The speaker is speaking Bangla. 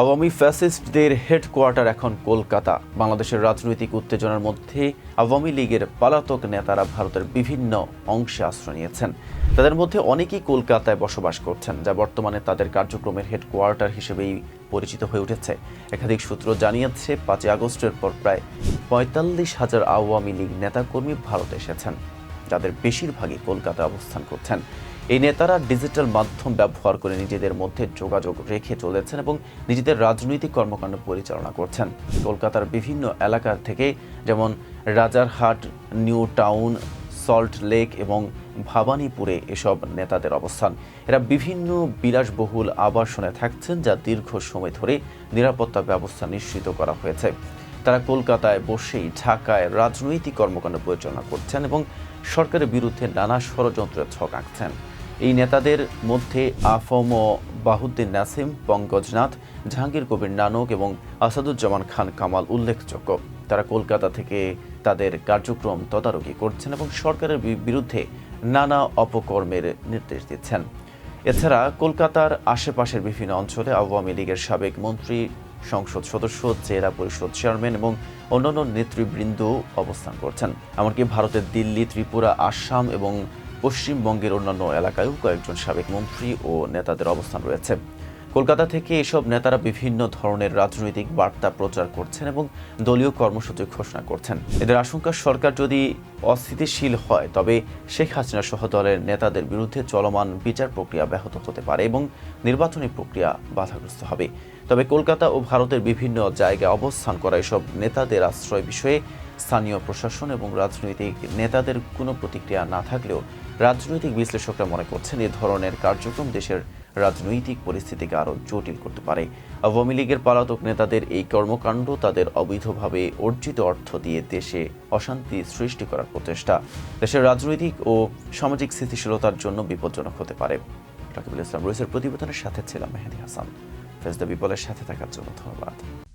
আওয়ামী ফ্যাসিস্টদের হেডকোয়ার্টার এখন কলকাতা। বাংলাদেশের রাজনৈতিক উত্তেজনার মধ্যে আওয়ামী লীগের পলাতক নেতারা ভারতের বিভিন্ন অংশে আশ্রয় নিয়েছেন। তাদের মধ্যে অনেকেই কলকাতায় বসবাস করছেন, যা বর্তমানে তাদের কার্যক্রমের হেডকোয়ার্টার হিসেবেই পরিচিত হয়ে উঠেছে। একাধিক সূত্র জানিয়েছে, পাঁচই আগস্টের পর প্রায় পঁয়তাল্লিশ হাজার আওয়ামী লীগ নেতাকর্মী ভারতে এসেছেন, যাদের বেশিরভাগই কলকাতায় অবস্থান করছেন। এই নেতারা ডিজিটাল মাধ্যম ব্যবহার করে নিজেদের মধ্যে যোগাযোগ রেখে চলেছেন এবং নিজেদের রাজনৈতিক কর্মকাণ্ড পরিচালনা করছেন। কলকাতার বিভিন্ন এলাকার থেকে যেমন রাজারহাট, নিউ টাউন, সল্ট লেক এবং ভাবানীপুরে এসব নেতাদের অবস্থান। এরা বিভিন্ন বিলাসবহুল আবাসনে থাকছেন যা দীর্ঘ সময় ধরে নিরাপত্তা ব্যবস্থা নিশ্চিত করা হয়েছে। তারা কলকাতায় বসেই ঢাকায় রাজনৈতিক কর্মকাণ্ড পরিচালনা করছেন এবং সরকারের বিরুদ্ধে নানা ষড়যন্ত্রের ছক আঁকছেন। এই নেতাদের মধ্যে আফম বাহুদ্দিন নাসিম পঙ্কজনাথ জাহাঙ্গীর কবির নানক এবং আসাদুজ্জামান খান কামাল উল্লেখযোগ্য। তারা কলকাতা থেকে তাদের কার্যক্রম তদারকি করছেন এবং সরকারের বিরুদ্ধে নানা অপকর্মের নির্দেশ দিচ্ছেন। এছাড়া কলকাতার আশেপাশের বিভিন্ন অঞ্চলে আওয়ামী লীগের সাবেক মন্ত্রী সংসদ সদস্য, জেলা পরিষদ চেয়ারম্যান এবং অন্যান্য নেতৃবৃন্দ অবস্থান করছেন। এমনকি ভারতের দিল্লি, ত্রিপুরা, আসাম এবং পশ্চিমবঙ্গের অন্যান্য এলাকায়ও কয়েকজন সাবেক মন্ত্রী ও নেতাদের অবস্থান রয়েছে। কলকাতা থেকে এসব নেতারা বিভিন্ন ধরনের রাজনৈতিক বার্তা প্রচার করছেন এবং দলীয় কর্মসূচি ঘোষণা করছেন। এদের আশঙ্কা, সরকার যদি অস্থিতিশীল হয়, তবে শেখ হাসিনা সহ দলের নেতাদের বিরুদ্ধে চলমান বিচার প্রক্রিয়া ব্যাহত হতে পারে এবং নির্বাচনী প্রক্রিয়া বাধাগ্রস্ত হবে। তবে কলকাতা ও ভারতের বিভিন্ন জায়গায় অবস্থান করা এসব নেতাদের আশ্রয় বিষয়ে স্থানীয় প্রশাসন এবং রাজনৈতিক নেতাদের কোনো প্রতিক্রিয়া না থাকলেও রাজনৈতিক বিশ্লেষকরা মনে করছেন, এ ধরনের কার্যক্রম দেশের রাজনৈতিক পরিস্থিতিকে আরও জটিল করতে পারে। আওয়ামী লীগের পলাতক নেতাদের এই কর্মকাণ্ড তাদের অবৈধভাবে অর্জিত অর্থ দিয়ে দেশে অশান্তি সৃষ্টি করার প্রচেষ্টা। দেশের রাজনৈতিক ও সামাজিক স্থিতিশীলতার জন্য বিপজ্জনক হতে পারে। রাকিবুল ইসলাম রইসের প্রতিবেদনের সাথে ছিলাম মেহেদি হাসান। ফেজদা বিপলের সাথে থাকার জন্য ধন্যবাদ।